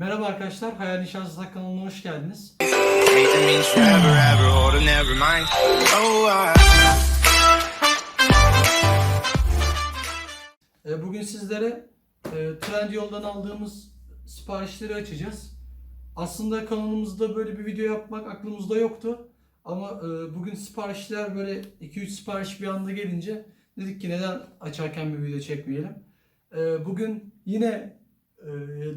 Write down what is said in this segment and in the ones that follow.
Merhaba arkadaşlar, Hayal Nişansızlık kanalına hoş geldiniz. Oh. Ee, Bugün sizlere e, Trendyol'dan aldığımız siparişleri açacağız. Aslında kanalımızda böyle bir video yapmak aklımızda yoktu. Ama e, bugün siparişler böyle 2-3 sipariş bir anda gelince dedik ki neden açarken bir video çekmeyelim. E, Bugün yine e,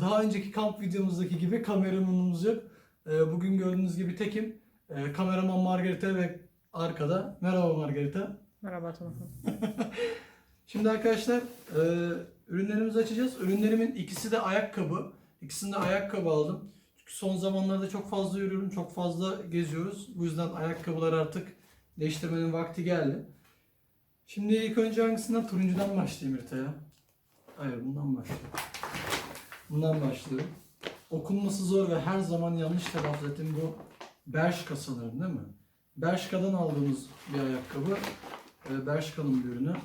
daha önceki kamp videomuzdaki gibi kameramanımız yok. E, Bugün gördüğünüz gibi tekim. E, Kameraman Margarita ve arkada. Merhaba Margarita. Merhaba Tuna. Şimdi arkadaşlar e, ürünlerimizi açacağız. Ürünlerimin ikisi de ayakkabı. İkisini de ayakkabı aldım. Çünkü son zamanlarda çok fazla yürüyorum, çok fazla geziyoruz. Bu yüzden ayakkabılar artık değiştirmenin vakti geldi. Şimdi ilk önce hangisinden? Turuncudan başlayayım İrta'ya. Hayır bundan başlayayım. Bundan başlıyorum. Okunması zor ve her zaman yanlış telaffuz ettiğim bu Bershka sanırım değil mi? Bershka'dan aldığımız bir ayakkabı. E, Bershka'nın bir ürünü.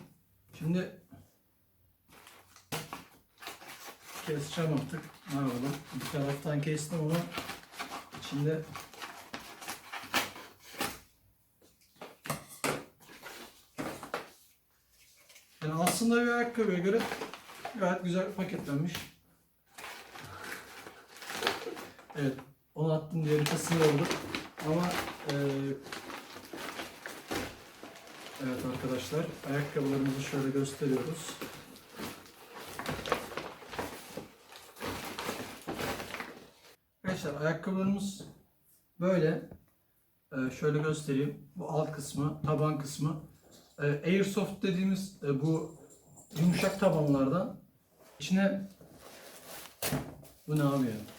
Şimdi keseceğim artık. Ne yapalım? Bir taraftan kestim ama içinde yani aslında bir ayakkabıya göre gayet güzel paketlenmiş. Evet, onu attım diye kasını oldu. Ama eee Evet arkadaşlar, ayakkabılarımızı şöyle gösteriyoruz. Arkadaşlar ayakkabılarımız böyle. Ee, şöyle göstereyim. Bu alt kısmı, taban kısmı. Ee, Airsoft dediğimiz e, bu yumuşak tabanlardan. İçine bu ne abi ya?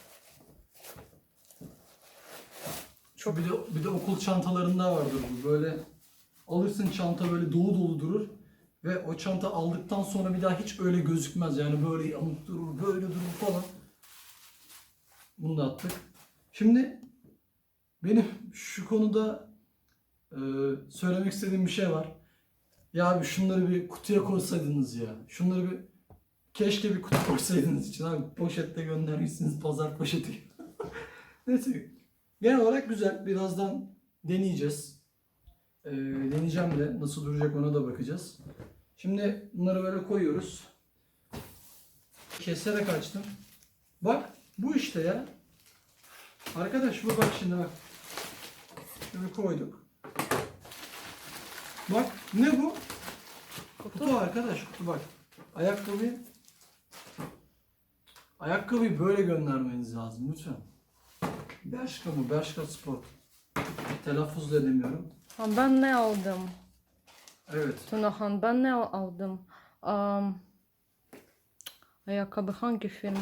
Çok bir de bir de okul çantalarında vardır bu. Böyle alırsın çanta böyle dolu dolu durur ve o çanta aldıktan sonra bir daha hiç öyle gözükmez. Yani böyle yamuk durur, böyle durur falan. Bunu da attık. Şimdi benim şu konuda e, söylemek istediğim bir şey var. Ya abi şunları bir kutuya koysaydınız ya. Şunları bir keşke bir kutu koysaydınız için abi poşette göndermişsiniz pazar poşeti. Neyse genel olarak güzel. Birazdan deneyeceğiz. Ee, deneyeceğim de nasıl duracak ona da bakacağız. Şimdi bunları böyle koyuyoruz. Keserek açtım. Bak bu işte ya. Arkadaş bu bak şimdi bak. Şöyle koyduk. Bak ne bu? Kutu arkadaş kutu bak. Ayakkabıyı Ayakkabıyı böyle göndermeniz lazım lütfen. Bershka mı? Bershka Sport. Telaffuz edemiyorum. Ha, Ben ne aldım? Evet. Tunahan ben ne aldım? Am, ayakkabı hangi firma?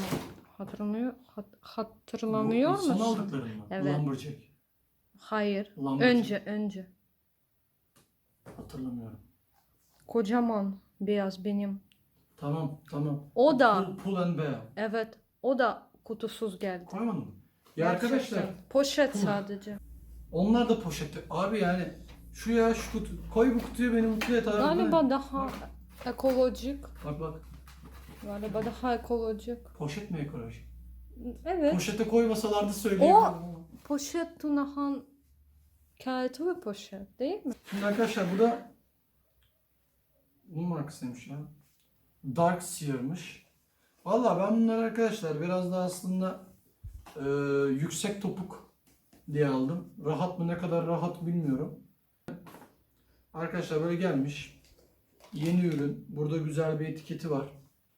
Hatırlamıyor, hat- hatırlamıyor Bu insan musun? aldıkların mı? Evet. Lumberjack. Hayır. Lumberjack. Önce, önce. Hatırlamıyorum. Kocaman beyaz benim. Tamam tamam. O da, Pull, pull and bear. evet, o da kutusuz geldi. Koymadın mı? Ya arkadaşlar Poşet sadece. onlar da poşette. Abi yani şu ya şu kutu. Koy bu kutuyu beni mutlu et abi. Galiba daha ekolojik. Bak bak. Galiba daha ekolojik. Poşet mi ekolojik? Evet. Poşete koymasalardı söyleyebilirim ama. Poşet Tunahan kağıtı ve poşet değil mi? Şimdi arkadaşlar bu da bunun markasıymış ya. Dark Sear'mış. Valla ben bunları arkadaşlar biraz da aslında e, yüksek topuk diye aldım. Rahat mı ne kadar rahat bilmiyorum. Arkadaşlar böyle gelmiş. Yeni ürün. Burada güzel bir etiketi var.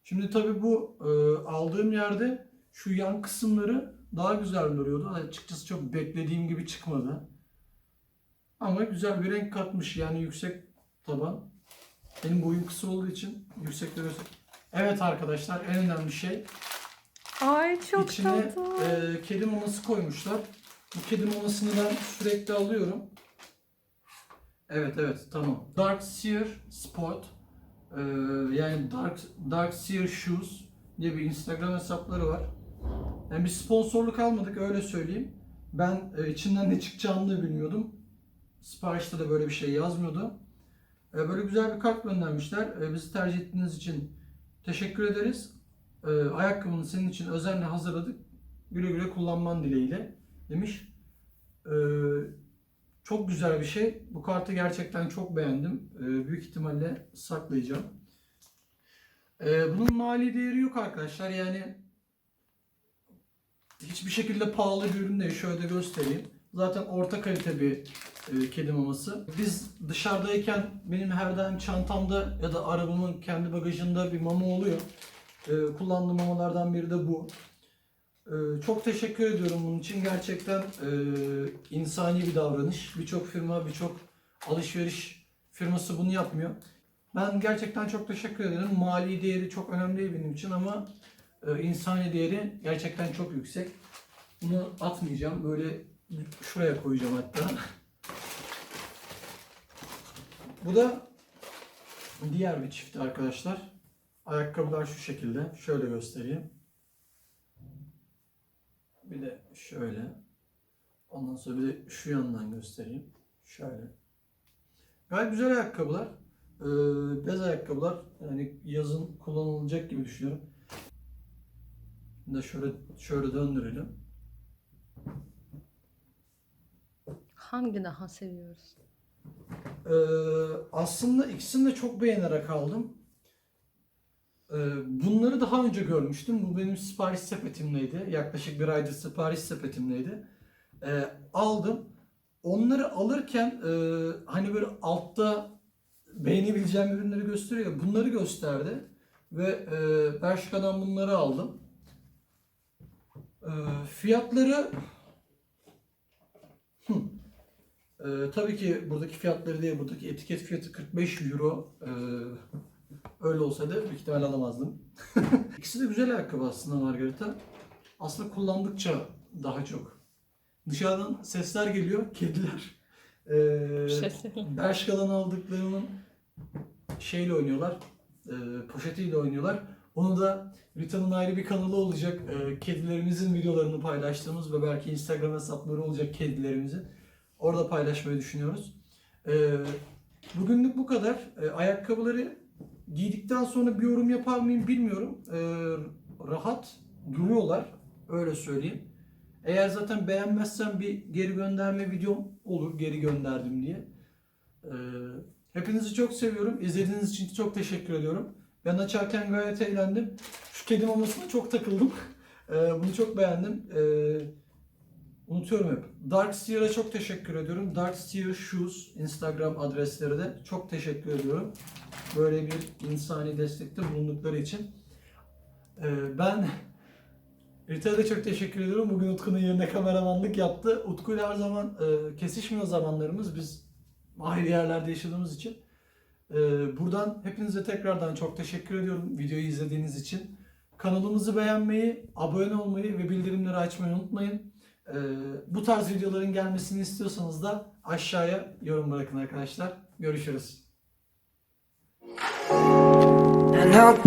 Şimdi tabi bu e, aldığım yerde şu yan kısımları daha güzel duruyordu. Açıkçası çok beklediğim gibi çıkmadı. Ama güzel bir renk katmış yani yüksek taban. Benim boyum kısa olduğu için yüksekte. Evet arkadaşlar en önemli şey Ay çok içine tatlı. e, kedi maması koymuşlar. Bu kedi mamasını ben sürekli alıyorum. Evet evet tamam. Dark Sear Sport e, yani Dark Dark Sear Shoes diye bir Instagram hesapları var. Yani bir sponsorluk almadık öyle söyleyeyim. Ben e, içinden ne çıkacağını da bilmiyordum. Siparişte de böyle bir şey yazmıyordu. E, böyle güzel bir kart göndermişler. E, bizi tercih ettiğiniz için teşekkür ederiz. E, ayakkabını senin için özenle hazırladık. Güle güle kullanman dileğiyle demiş. Ee, çok güzel bir şey. Bu kartı gerçekten çok beğendim. Ee, büyük ihtimalle saklayacağım. Ee, bunun mali değeri yok arkadaşlar. Yani hiçbir şekilde pahalı bir ürün değil. Şöyle de göstereyim. Zaten orta kalite bir e, kedi maması. Biz dışarıdayken benim her daim çantamda ya da arabamın kendi bagajında bir mama oluyor. E, kullandığım mamalardan biri de bu. E, çok teşekkür ediyorum bunun için. Gerçekten e, insani bir davranış. Birçok firma, birçok alışveriş firması bunu yapmıyor. Ben gerçekten çok teşekkür ederim. Mali değeri çok önemli benim için ama e, insani değeri gerçekten çok yüksek. Bunu atmayacağım. Böyle şuraya koyacağım hatta. Bu da diğer bir çifti arkadaşlar. Ayakkabılar şu şekilde. Şöyle göstereyim. Bir de şöyle. Ondan sonra bir de şu yandan göstereyim. Şöyle. Gayet güzel ayakkabılar. Ee, bez ayakkabılar. Yani yazın kullanılacak gibi düşünüyorum. Bir de şöyle şöyle döndürelim. Hangi daha seviyoruz? Ee, aslında ikisini de çok beğenerek aldım. Ee, bunları daha önce görmüştüm. Bu benim sipariş sepetimdeydi. Yaklaşık bir aydır sipariş sepetimdeydi. Ee, aldım. Onları alırken e, hani böyle altta beğenebileceğim ürünleri gösteriyor. Bunları gösterdi. Ve e, Bershka'dan bunları aldım. Ee, fiyatları. Ee, tabii ki buradaki fiyatları değil, buradaki etiket fiyatı 45 euro. Ee, öyle olsaydı büyük ihtimal alamazdım. İkisi de güzel ayakkabı aslında Margarita. Aslında kullandıkça daha çok. Dışarıdan sesler geliyor, kediler. Ee, şey. Bershka'dan aldıklarının şeyle oynuyorlar, e, poşetiyle oynuyorlar. Onu da Rita'nın ayrı bir kanalı olacak. E, kedilerimizin videolarını paylaştığımız ve belki Instagram hesapları olacak kedilerimizin. Orada paylaşmayı düşünüyoruz. E, bugünlük bu kadar. E, ayakkabıları giydikten sonra bir yorum yapar mıyım bilmiyorum. E, rahat duruyorlar. Öyle söyleyeyim. Eğer zaten beğenmezsem bir geri gönderme videom olur. Geri gönderdim diye. Ee, hepinizi çok seviyorum. İzlediğiniz için çok teşekkür ediyorum. Ben açarken gayet eğlendim. Şu kedi mamasına çok takıldım. Ee, bunu çok beğendim. Ee, unutuyorum hep. Dark Steer'a çok teşekkür ediyorum. Dark Steer Shoes Instagram adresleri de çok teşekkür ediyorum. Böyle bir insani destekte bulundukları için. Ee, ben Rita'ya da çok teşekkür ediyorum. Bugün Utku'nun yerine kameramanlık yaptı. Utku'yla her zaman e, kesişmiyor zamanlarımız. Biz ayrı yerlerde yaşadığımız için. E, buradan hepinize tekrardan çok teşekkür ediyorum videoyu izlediğiniz için. Kanalımızı beğenmeyi, abone olmayı ve bildirimleri açmayı unutmayın. E, bu tarz videoların gelmesini istiyorsanız da aşağıya yorum bırakın arkadaşlar. Görüşürüz. Not enough